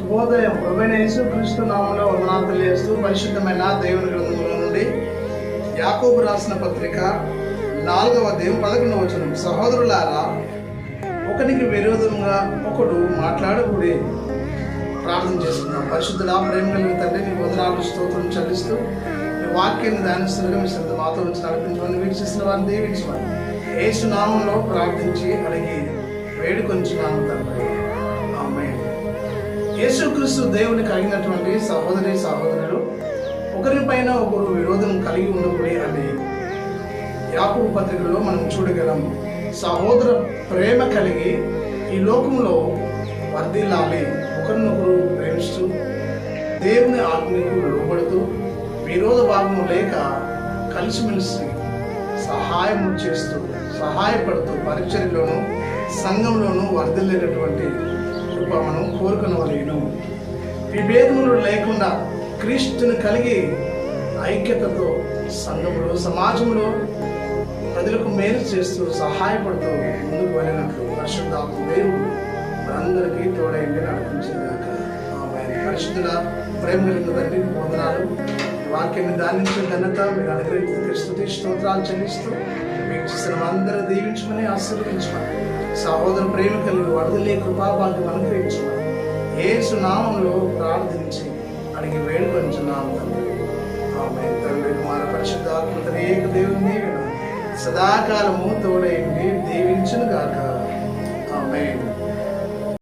శుభోదయం. ప్రభువైన యేసు క్రీస్తు నామంలో వందనాలు తెలియజేస్తూ పరిశుద్ధమైన దేవుని గ్రంథంలో నుండి యాకోబు రాసిన పత్రిక నాలుగవ అధ్యాయం పదకొండవ వచనం. సహోదరులారా ఒకనికి విరోధంగా ఒకడు మాట్లాడకూడే ప్రార్థన చేస్తున్నాం పరిశుద్ధుల ప్రేమ కలిగిన తండ్రి నీ వందనాలు స్తోత్రం చెల్లిస్తూ మీ వాక్యాన్ని ధ్యానిస్తుండగా మీ శ్రద్ధ మాతో ఉంచి నడిపించమని వీక్షిస్తున్న వారిని దీవించమని. యేసు నామంలో ప్రార్థించి అడిగి వేడుకొంచున్నాను తండ్రి. యేసుక్రీస్తు దేవుని కలిగినటువంటి సహోదరి సహోదరులు ఒకరిపైన ఒకరు విరోధం కలిగి ఉండకూడదు అని యాపు పత్రికలో మనం చూడగలం. సహోదర ప్రేమ కలిగి ఈ లోకంలో వర్ధిల్లాలి. ఒకరినొకరు ప్రేమిస్తూ దేవుని ఆజ్ఞకు లోబడుతూ విరోధ భావము లేక కలిసిమెలిసి సహాయం చేస్తూ సహాయపడుతూ పరిచర్యలోను సంఘంలోనూ వర్ధిల్లేటటువంటి కృప మనం కోరుకునవలేను. విభేదములు లేకుండా క్రీస్తుని కలిగి ఐక్యతతో సంఘములో సమాజంలో ప్రజలకు మేలు చేస్తూ సహాయపడుతూ ముందుకు వెళ్ళినట్లు పరిశుద్ధాత్మ దేవుడు మనందరికీ తోడైంది నడిపించేదాక ఆమె ప్రేమ కలిగిన తండ్రి వందనాలు. ఈ వాక్యాన్ని దానించిన ఘనత మీరు అనుగ్రహించిన స్థుతి స్తోత్రాలు చెల్లిస్తూ మీకు చేసిన అందరూ దీవించమని ఆశీర్వదించమని. సహోదర ప్రేమ కలిగి వరదలే కృపాభాగ్యం అనుగ్రహించమని. ఏసు నామంలో ప్రార్థించి అడిగి వేడుకొంచున్నాము తండ్రి. ఆమె తండ్రి కుమార పరిశుద్ధాత్మ ఏక దేవుని సదాకాలము తోడైంది దీవించును గాక